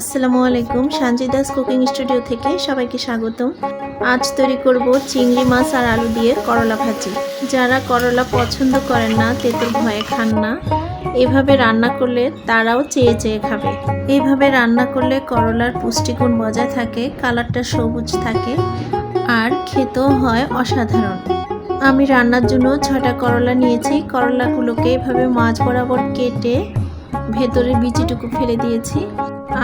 আসসালামু আলাইকুম Sanjida's cooking studio থেকে সবাইকে স্বাগতম। আজ তৈরি করব চিংড়ি মাছ আর আলু দিয়ে করলা ভাজি। যারা করলা পছন্দ করেন না, তেঁতুল ভয়ে খান না। এভাবে রান্না করলে তারাও চেয়ে চেয়ে খাবে। এইভাবে রান্না করলে করলার পুষ্টিগুণ বজায় থাকে, কালারটা সবুজ থাকে আর খেতেও হয় অসাধারণ। আমি রান্নার জন্য ছটা করলা নিয়েছি। করলাগুলোকে এভাবে মাছ বরাবর কেটে ভেতরের বিচিটুকু ফেলে দিয়েছি।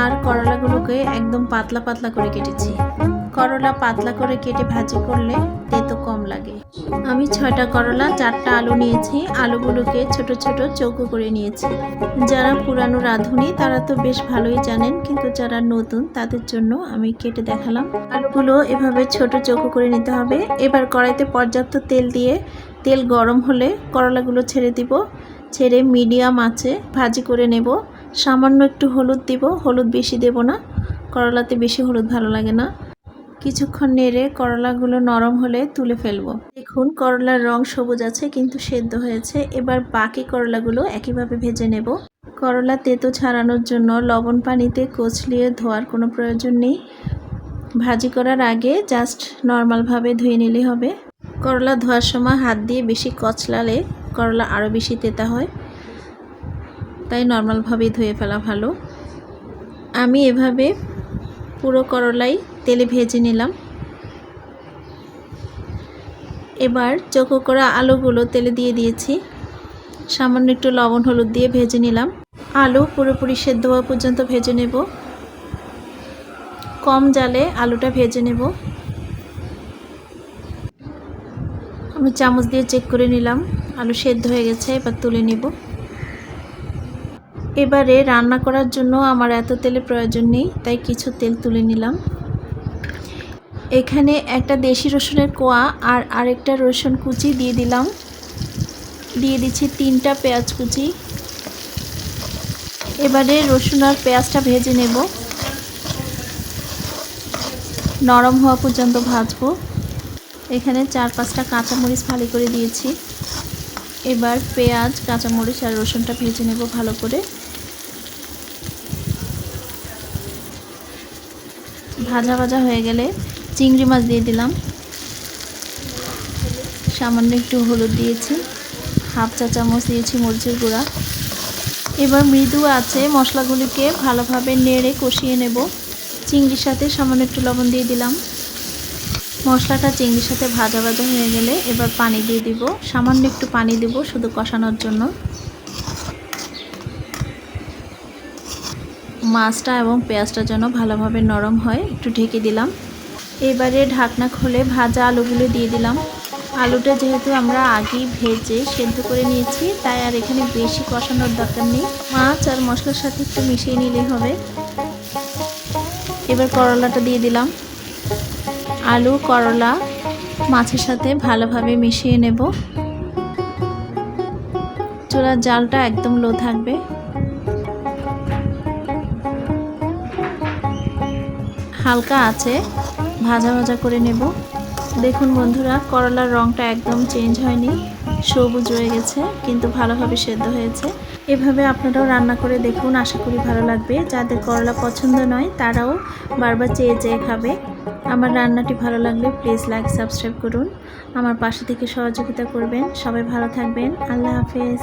আর করলাগুলোকে একদম পাতলা পাতলা করে কেটেছি। করলা পাতলা করে কেটে ভাজি করলে তেতো কম লাগে। আমি ছয়টা করলা, চারটা আলু নিয়েছি। আলুগুলোকে ছোট ছোট চৌকো করে নিয়েছি। যারা পুরানো রাঁধুনি, তারা তো বেশ ভালোই জানেন, কিন্তু যারা নতুন, তাদের জন্য আমি কেটে দেখালাম। আলুগুলো এভাবে ছোট চৌকো করে নিতে হবে। এবার কড়াইতে পর্যাপ্ত তেল দিয়ে, তেল গরম হলে করলাগুলো ছেড়ে দিব। ছেড়ে মিডিয়াম আঁচে ভাজি করে নেব। সামান্য একটু হলুদ দিব, হলুদ বেশি দেব না। করলাতে বেশি হলুদ ভালো লাগে না। কিছুক্ষণ নেড়ে করলাগুলো নরম হলে তুলে ফেলব। দেখুন, করলার রং সবুজ আছে, কিন্তু সেদ্ধ হয়েছে। এবার বাকি করলাগুলো একইভাবে ভেজে নেব। করলা তেতো ছাড়ানোর জন্য লবণ পানিতে কচলিয়ে ধোয়ার কোনো প্রয়োজন নেই। ভাজি করার আগে জাস্ট নর্মালভাবে ধুয়ে নিলে হবে। করলা ধোয়ার সময় হাত দিয়ে বেশি কচলালে করলা আরও বেশি তেতা হয়। তাই নর্মালভাবেই ধুয়ে ফেলা ভালো। আমি এভাবে পুরো করলাই তেলে ভেজে নিলাম। এবার চোখো করা আলুগুলো তেলে দিয়ে দিয়েছি। সামান্য একটু লবণ, হলুদ দিয়ে ভেজে নিলাম। আলু পুরোপুরি সেদ্ধ হওয়া পর্যন্ত ভেজে নেব। কম জালে আলুটা ভেজে নেব। আমি চামচ দিয়ে চেক করে নিলাম। আলু সেদ্ধ হয়ে গেছে, এবার তুলে নিব। এবারে রান্না করার জন্য আমার এত তেলের প্রয়োজন নেই, তাই কিছু তেল তুলে নিলাম। এখানে একটা দেশি রসুনের কোয়া আর আরেকটা রসুন কুচি দিয়ে দিলাম। দিয়ে দিচ্ছি তিনটা পেঁয়াজ কুচি। এবারে রসুন আর পেঁয়াজটা ভেজে নেব। নরম হওয়া পর্যন্ত ভাজবো। এখানে চার পাঁচটা কাঁচামরিচ ফালি করে দিয়েছি। এবার পেঁয়াজ, কাঁচামরিচ আর রসুনটা ভেজে নেব ভালো করে। ভাজা ভাজা হয়ে গেলে চিংড়ি মাছ দিয়ে দিলাম। সামান্য একটু হলুদ দিয়েছি, হাফ চা চামচ দিয়েছি মরিচের গুঁড়া। এবার মৃদু আছে মশলাগুলিকে ভালোভাবে নেড়ে কষিয়ে নেব। চিংড়ির সাথে সামান্য একটু লবণ দিয়ে দিলাম। মশলাটা চিংড়ির সাথে ভাজা ভাজা হয়ে গেলে এবার পানি দিয়ে দিব। সামান্য একটু পানি দিব শুধু কষানোর জন্য। মাছটা এবং পেঁয়াজটা যেন ভালোভাবে নরম হয়, একটু ঢেকে দিলাম। এবারে ঢাকনা খুলে ভাজা আলুগুলো দিয়ে দিলাম। আলুটা যেহেতু আমরা আগেই ভেজে সেদ্ধ করে নিয়েছি, তাই আর এখানে বেশি কষানোর দরকার নেই। মাছ আর মশলার সাথে একটু মিশিয়ে নিলেই হবে। এবার করলাটা দিয়ে দিলাম। আলু, করলা মাছের সাথে ভালোভাবে মিশিয়ে নেব। চুলার জালটা একদম লো থাকবে। হালকা আছে, ভাজা ভাজা করে নেব। দেখুন বন্ধুরা, করলার রঙটা একদম চেঞ্জ হয়নি, সবুজ রয়ে গেছে, কিন্তু ভালোভাবে সেদ্ধ হয়েছে। এভাবে আপনারাও রান্না করে দেখুন, আশা করি ভালো লাগবে। যাদের করলা পছন্দ নয়, তারাও বারবার চেয়ে চেয়ে খাবে। আমার রান্নাটি ভালো লাগলে প্লিজ লাইক সাবস্ক্রাইব করুন। আমার পাশে থেকে সহযোগিতা করবেন। সবাই ভালো থাকবেন। আল্লাহ হাফেজ।